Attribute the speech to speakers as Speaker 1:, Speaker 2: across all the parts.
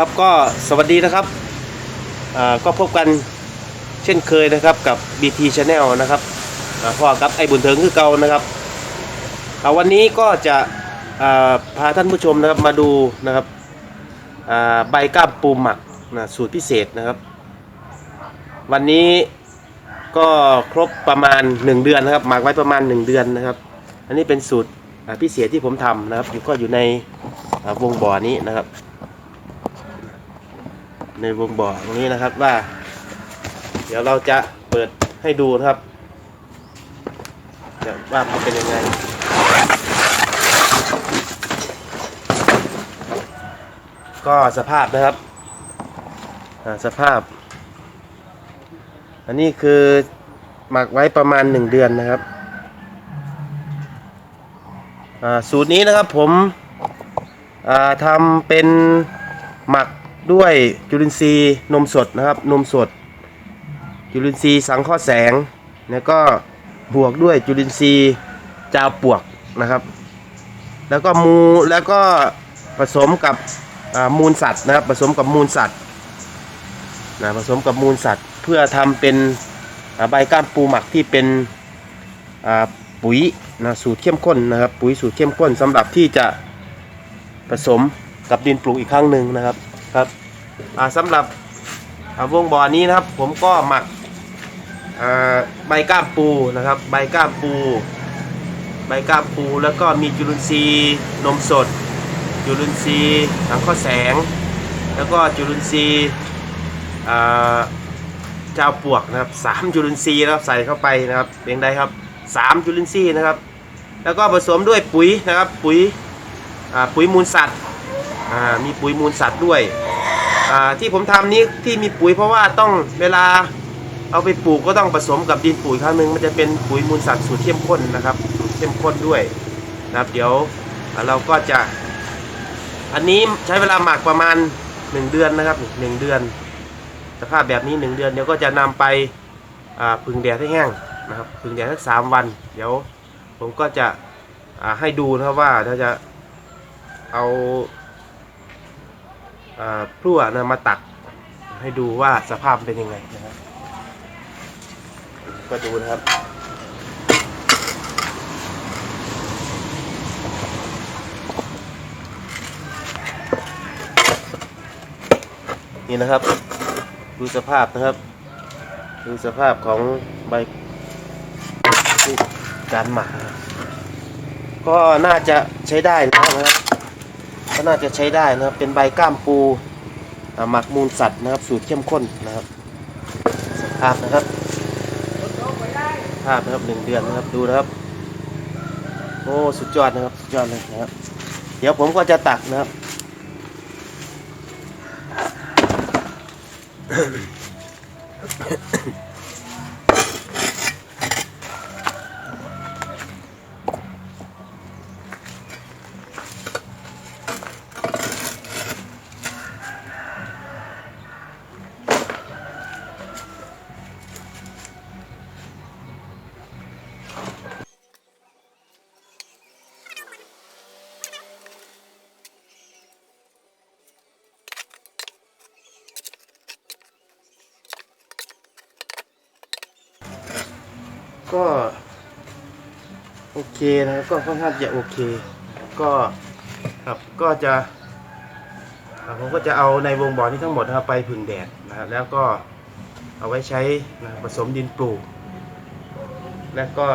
Speaker 1: ครับก็สวัสดีนะครับก็พบกันเช่นเคยนะครับกับ BT Channel นะครับพ่อกับไอ้บุญเถิงคือเก่านะครับวันนี้ก็จะพาท่านผู้ชมนะครับมาดูนะครับใบกล้ามปูหมักนะสูตรพิเศษนะครับ วันนี้ก็ครบประมาณ 1 เดือนนะครับหมักไว้ประมาณ 1 เดือนนะครับ อันนี้เป็นสูตรพิเศษที่ผมทำนะครับอยู่ก็อยู่ในวงบ่อนี้นะครับ ในวงบ่อตรงนี้นะครับว่า เดี๋ยวเราจะเปิดให้ดูนะครับว่ามันเป็นยังไงก็สภาพนะครับสภาพ อันนี้คือหมักไว้ประมาณ1เดือนนะครับสูตรนี้นะครับผมทำเป็นหมัก ด้วยจุลินทรีย์นมสดนะครับ นมสด จุลินทรีย์สังเคราะห์แสง แล้วก็บวกด้วยจุลินทรีย์จาวปวกนะครับ แล้วก็มูแล้วก็ผสมกับมูลสัตว์นะครับ ผสมกับมูลสัตว์นะผสมกับมูลสัตว์ เพื่อทำเป็นใบก้ามปูหมักที่เป็นปุ๋ยนะสูตรเข้มข้นนะครับ ปุ๋ยสูตรเข้มข้นสำหรับที่จะผสมกับดินปลูกอีกครั้งหนึ่งนะครับ ครับอ่าสำหรับวงบ่อนี้นะครับ ผมก็หมักใบก้ามปูนะครับ ใบก้ามปู ใบก้ามปูแล้วก็มีจุลินทรีย์นมสด จุลินทรีย์สังเคราะห์แสง แล้วก็จุลินทรีย์เจ้าปวกนะครับสามจุลินทรีย์นะครับใส่เข้าไปนะครับเพียงใดครับสามจุลินทรีย์นะครับ แล้วก็ผสมด้วยปุ๋ยนะครับปุ๋ยปุ๋ยมูลสัตว์มีปุ๋ยมูลสัตว์ด้วย อ่าที่ผมทำนี้ที่มีปุ๋ยเพราะว่าต้องเวลาเอาไปปลูกก็ต้องผสมกับดินปุ๋ยครั้งหนึ่งมันจะเป็นปุ๋ยมูลสัตว์สูตรเข้มข้นนะครับเข้มข้นด้วยนะครับ เดี๋ยวเราก็จะ อันนี้ใช้เวลาหมักประมาณ 1 เดือนนะครับหนึ่งเดือน สภาพแบบนี้ 1 เดือนเดี๋ยวก็จะนำไปพึ่งแดดให้แห้งนะครับพึ่งแดดสักสามวัน เดี๋ยวผมก็จะให้ดูนะครับว่าถ้าจะเอา พลั่วนะมาตักให้ดูว่าสภาพเป็นยังไงนะครับก็ดูนะครับ นี่นะครับ ดูสภาพนะครับ ดูสภาพของใบการหมักก็น่าจะใช้ได้นะครับ ก็น่าจะใช้ได้นะครับ เป็นใบก้ามปูหมักมูลสัตว์นะครับ สูตรเข้มข้นนะครับสภาพนะครับภาพนะครับหนึ่งเดือนนะครับดูนะครับ โอ้สุดยอดนะครับสุดยอดเลยนะครับ เดี๋ยวผมก็จะตักนะครับ ก็โอเคนะครับก็ค่อนข้างจะโอเค ก็ครับก็จะผมก็จะเอาในวงบ่อนี้ทั้งหมดนะครับไปผึ่งแดดนะครับแล้วก็เอาไว้ใช้นะผสมดินปลูก แล้วก็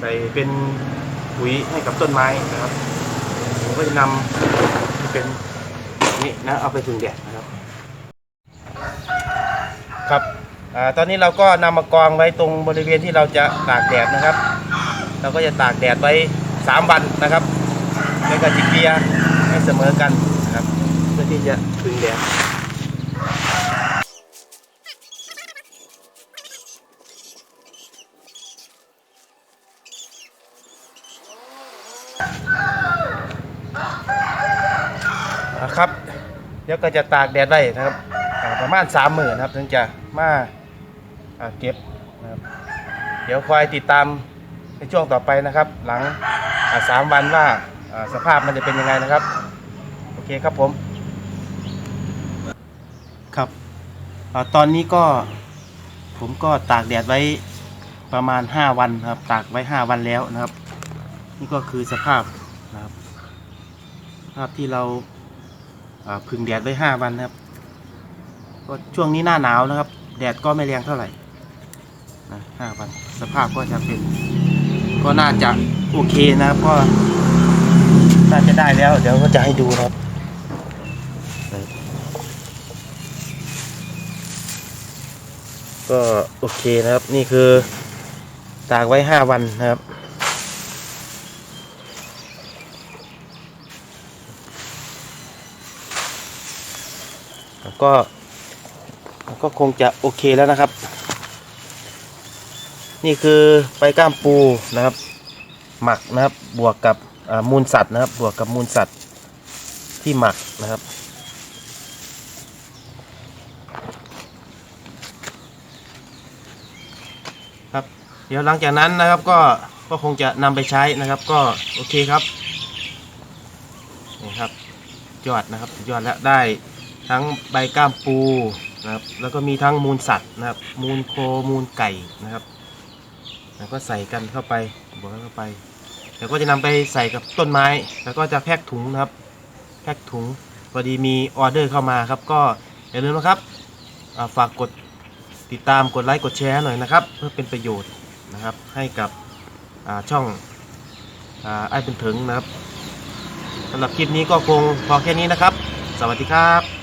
Speaker 1: ใส่เป็นปุ๋ยให้กับต้นไม้นะครับผมก็จะนำเป็นนี่นะเอาไปผึ่งแดดนะครับ ครับ ตอนนี้เราก็นำมากองไว้ตรงบริเวณที่เราจะตากแดดนะครับ เราก็จะตากแดดไว้ 3 วันนะครับแล้วก็จิเกียให้เสมอกันนะครับเพื่อที่จะพึงแดดครับ เดี๋ยวก็จะตากแดดไว้นะครับประมาณสามหมื่นครับ ถึงจะมา เก็บนะครับเดี๋ยวคอยติดตามในช่วงต่อไปนะครับ หลังสามวันว่าสภาพมันจะเป็นยังไงนะครับ โอเคครับผมครับอตอนนี้ก็ผมก็ตากแดดไว้ประมาณ 5 วันครับ ตากไว้ 5 วันแล้วนะครับ นี่ก็คือสภาพนะครับภาพที่เราอ่าพึ่งแดดไว้ 5 วันนะครับก็ช่วงนี้หน้าหนาวนะครับ แดดก็ไม่แรงเท่าไหร่ นะห้าวันสภาพก็จะเป็น ก็น่าจะโอเคนะครับก็น่าจะได้แล้ว เดี๋ยวก็จะให้ดูครับก็โอเคนะครับนี่คือตากไว้ห้าวันนะครับ ก็ก็คงจะโอเคแล้วนะครับ นี่คือใบกล้ามปูนะครับ หมักนะครับบวกกับมูลสัตว์นะครับ บวกกับมูลสัตว์ที่หมักนะครับ ครับ เดี๋ยวหลังจากนั้นนะครับก็ก็คงจะนำไปใช้นะครับ ก็โอเคครับนี่ครับยอดนะครับยอดแล้วได้ทั้งใบกล้ามปูนะครับ แล้วก็มีทั้งมูลสัตว์นะครับ มูลโคมูลไก่นะครับ แล้วก็ใส่กันเข้าไปบวกกันเข้าไป แล้วก็จะนำไปใส่กับต้นไม้ แล้วก็จะแพ็คถุงนะครับ แพ็คถุงพอดีมีออเดอร์เข้ามาครับ ก็อย่าลืมนะครับาฝากกดติดตามกดไลค์กดแชร์หน่อยนะครับ เพื่อเป็นประโยชน์นะครับ ให้กับช่องอไอ้เป็นถึงนะครับสำหรับคลิปนี้ก็คงพอแค่นี้นะครับ สวัสดีครับ